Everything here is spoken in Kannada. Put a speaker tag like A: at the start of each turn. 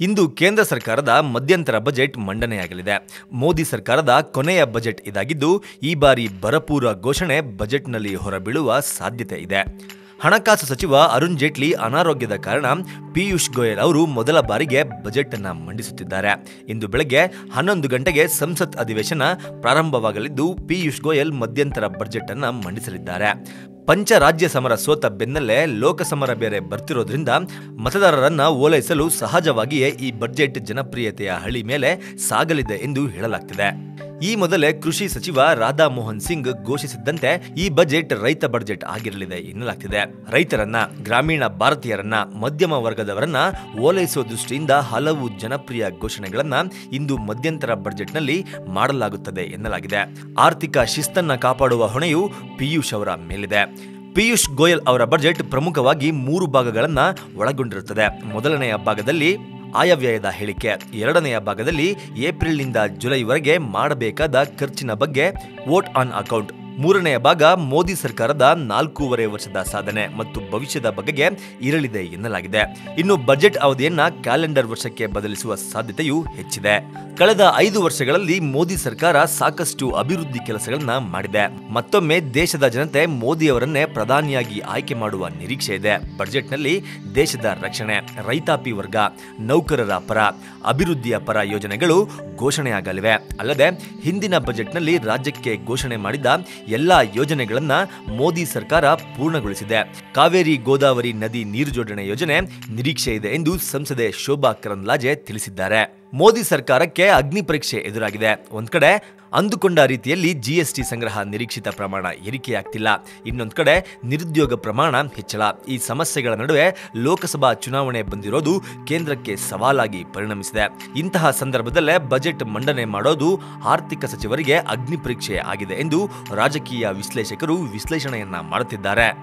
A: ಇಂದು ಕೇಂದ್ರ ಸರ್ಕಾರದ ಮಧ್ಯಂತರ ಬಜೆಟ್ ಮಂಡನೆಯಾಗಲಿದೆ. ಮೋದಿ ಸರ್ಕಾರದ ಕೊನೆಯ ಬಜೆಟ್ ಇದಾಗಿದ್ದು, ಈ ಬಾರಿ ಭರಪೂರ ಘೋಷಣೆ ಬಜೆಟ್ನಲ್ಲಿ ಹೊರಬೀಳುವ ಸಾಧ್ಯತೆ ಇದೆ. ಹಣಕಾಸು ಸಚಿವ ಅರುಣ್ ಜೇಟ್ಲಿ ಅನಾರೋಗ್ಯದ ಕಾರಣ ಪಿಯೂಷ್ ಗೋಯಲ್ ಅವರು ಮೊದಲ ಬಾರಿಗೆ ಬಜೆಟ್ ಅನ್ನು ಮಂಡಿಸುತ್ತಿದ್ದಾರೆ. ಇಂದು ಬೆಳಗ್ಗೆ ಹನ್ನೊಂದು ಗಂಟೆಗೆ ಸಂಸತ್ ಅಧಿವೇಶನ ಪ್ರಾರಂಭವಾಗಲಿದ್ದು, ಪಿಯೂಷ್ ಗೋಯಲ್ ಮಧ್ಯಂತರ ಬಜೆಟ್ ಅನ್ನು ಮಂಡಿಸಲಿದ್ದಾರೆ. ಪಂಚರಾಜ್ಯ ಸಮರ ಸೋತ ಬೆನ್ನಲ್ಲೇ ಲೋಕಸಮರ ಬೇರೆ ಬರ್ತಿರೋದ್ರಿಂದ ಮತದಾರರನ್ನ ಓಲೈಸಲು ಸಹಜವಾಗಿಯೇ ಈ ಬಜೆಟ್ ಜನಪ್ರಿಯತೆಯ ಹಳಿ ಮೇಲೆ ಸಾಗಲಿದೆ ಎಂದು ಹೇಳಲಾಗ್ತಿದೆ. ಈ ಮೊದಲೇ ಕೃಷಿ ಸಚಿವ ರಾಧಾ ಮೋಹನ್ ಸಿಂಗ್ ಘೋಷಿಸಿದ್ದಂತೆ ಈ ಬಜೆಟ್ ರೈತ ಬಜೆಟ್ ಆಗಿರಲಿದೆ ಎನ್ನಲಾಗ್ತಿದೆ. ರೈತರನ್ನ, ಗ್ರಾಮೀಣ ಭಾರತೀಯರನ್ನ, ಮಧ್ಯಮ ವರ್ಗದವರನ್ನ ಓಲೈಸುವ ದೃಷ್ಟಿಯಿಂದ ಹಲವು ಜನಪ್ರಿಯ ಘೋಷಣೆಗಳನ್ನ ಇಂದು ಮಧ್ಯಂತರ ಬಜೆಟ್ನಲ್ಲಿ ಮಾಡಲಾಗುತ್ತದೆ ಎನ್ನಲಾಗಿದೆ. ಆರ್ಥಿಕ ಶಿಸ್ತನ್ನ ಕಾಪಾಡುವ ಹೊಣೆಯು ಪಿಯೂಷ್ ಅವರ ಮೇಲಿದೆ. ಪಿಯೂಷ್ ಗೋಯಲ್ ಅವರ ಬಜೆಟ್ ಪ್ರಮುಖವಾಗಿ ಮೂರು ಭಾಗಗಳನ್ನು ಒಳಗೊಂಡಿರುತ್ತದೆ. ಮೊದಲನೆಯ ಭಾಗದಲ್ಲಿ ಆಯವ್ಯಯದ ಹೇಳಿಕೆ, ಎರಡನೆಯ ಭಾಗದಲ್ಲಿ ಏಪ್ರಿಲ್ನಿಂದ ಜುಲೈವರೆಗೆ ಮಾಡಬೇಕಾದ ಖರ್ಚಿನ ಬಗ್ಗೆ ವೋಟ್ ಆನ್ ಅಕೌಂಟ್ ಮೂರನೆಯ ಭಾಗ ಮೋದಿ ಸರ್ಕಾರದ ನಾಲ್ಕೂವರೆ ವರ್ಷದ ಸಾಧನೆ ಮತ್ತು ಭವಿಷ್ಯದ ಬಗೆಗೆ ಇರಲಿದೆ ಎನ್ನಲಾಗಿದೆ. ಇನ್ನು ಬಜೆಟ್ ಅವಧಿಯನ್ನ ಕ್ಯಾಲೆಂಡರ್ ವರ್ಷಕ್ಕೆ ಬದಲಿಸುವ ಸಾಧ್ಯತೆಯೂ ಹೆಚ್ಚಿದೆ. ಕಳೆದ ಐದು ವರ್ಷಗಳಲ್ಲಿ ಮೋದಿ ಸರ್ಕಾರ ಸಾಕಷ್ಟು ಅಭಿವೃದ್ಧಿ ಕೆಲಸಗಳನ್ನ ಮಾಡಿದೆ. ಮತ್ತೊಮ್ಮೆ ದೇಶದ ಜನತೆ ಮೋದಿಯವರನ್ನೇ ಪ್ರಧಾನಿಯಾಗಿ ಆಯ್ಕೆ ಮಾಡುವ ನಿರೀಕ್ಷೆ ಇದೆ. ಬಜೆಟ್ನಲ್ಲಿ ದೇಶದ ರಕ್ಷಣೆ, ರೈತಾಪಿ ವರ್ಗ, ನೌಕರರ ಪರ, ಅಭಿವೃದ್ಧಿಯ ಪರ ಯೋಜನೆಗಳು ಘೋಷಣೆಯಾಗಲಿವೆ. ಅಲ್ಲದೆ ಹಿಂದಿನ ಬಜೆಟ್ನಲ್ಲಿ ರಾಜ್ಯಕ್ಕೆ ಘೋಷಣೆ ಮಾಡಿದ ಎಲ್ಲ ಯೋಜನೆಗಳನ್ನ ಮೋದಿ ಸರ್ಕಾರ ಪೂರ್ಣಗೊಳಿಸಿದೆ. ಕಾವೇರಿ ಗೋದಾವರಿ ನದಿ ನೀರು ಜೋಡಣೆ ಯೋಜನೆ ನಿರೀಕ್ಷೆ ಇದೆ ಎಂದು ಸಂಸದೆ ಶೋಭಾ ಕರಂದ್ಲಾಜೆ ತಿಳಿಸಿದ್ದಾರೆ. ಮೋದಿ ಸರ್ಕಾರಕ್ಕೆ ಅಗ್ನಿ ಪರೀಕ್ಷೆ ಎದುರಾಗಿದೆ. ಒಂದ್ ಕಡೆ ಅಂದುಕೊಂಡ ರೀತಿಯಲ್ಲಿ ಜಿಎಸ್ಟಿ ಸಂಗ್ರಹ ನಿರೀಕ್ಷಿತ ಪ್ರಮಾಣ ಏರಿಕೆಯಾಗ್ತಿಲ್ಲ. ಇನ್ನೊಂದು ಕಡೆ ನಿರುದ್ಯೋಗ ಪ್ರಮಾಣ ಹೆಚ್ಚಳ. ಈ ಸಮಸ್ಯೆಗಳ ನಡುವೆ ಲೋಕಸಭಾ ಚುನಾವಣೆ ಬಂದಿರೋದು ಕೇಂದ್ರಕ್ಕೆ ಸವಾಲಾಗಿ ಪರಿಣಮಿಸಿದೆ. ಇಂತಹ ಸಂದರ್ಭದಲ್ಲೇ ಬಜೆಟ್ ಮಂಡನೆ ಮಾಡೋದು ಆರ್ಥಿಕ ಸಚಿವರಿಗೆ ಅಗ್ನಿ ಆಗಿದೆ ಎಂದು ರಾಜಕೀಯ ವಿಶ್ಲೇಷಕರು ವಿಶ್ಲೇಷಣೆಯನ್ನ ಮಾಡುತ್ತಿದ್ದಾರೆ.